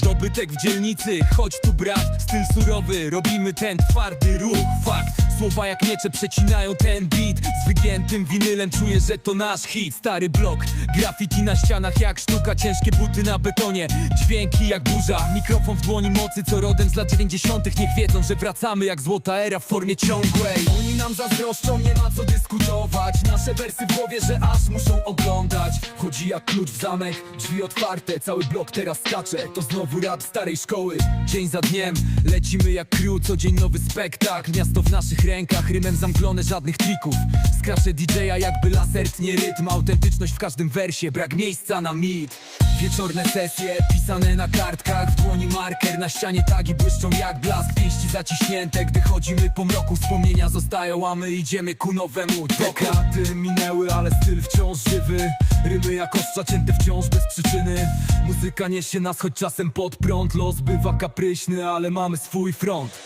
Dobytek w dzielnicy, chodź tu brat Styl surowy, robimy ten twardy ruch. Fakt, słowa jak miecze przecinają ten beat. Z wygiętym winylem czuję, że to nasz hit. Stary blok, graffiti na ścianach jak sztuka. Ciężkie buty na betonie, dźwięki jak burza. Mikrofon w dłoni mocy, co rodem z lat 90 Niech wiedzą, że wracamy jak złota era w formie ciągłej. Oni nam zazdroszczą, nie ma co dyskutować Nasze wersy w głowie, że aż muszą oglądać. Chodzi jak klucz w zamek, drzwi otwarte Cały blok teraz skacze, to znowu rap starej szkoły Dzień za dniem, lecimy jak crew Co dzień nowy spektakl, miasto w naszych rękach Rymem zamglone, żadnych trików. Skracze DJ-a jakby laser tnie rytm. Autentyczność w każdym wersie, brak miejsca na mit. Wieczorne sesje, pisane na kartkach. W dłoni marker, na ścianie tagi błyszczą jak blask. Pięści zaciśnięte, gdy chodzimy po mroku. Wspomnienia zostają, a my idziemy ku nowemu. Dekady minęły, ale styl wciąż żywy. Rymy jak ostrza cięte wciąż bez przyczyny. Muzyka niesie nas choć czasem pod prąd. Los bywa kapryśny, ale mamy swój front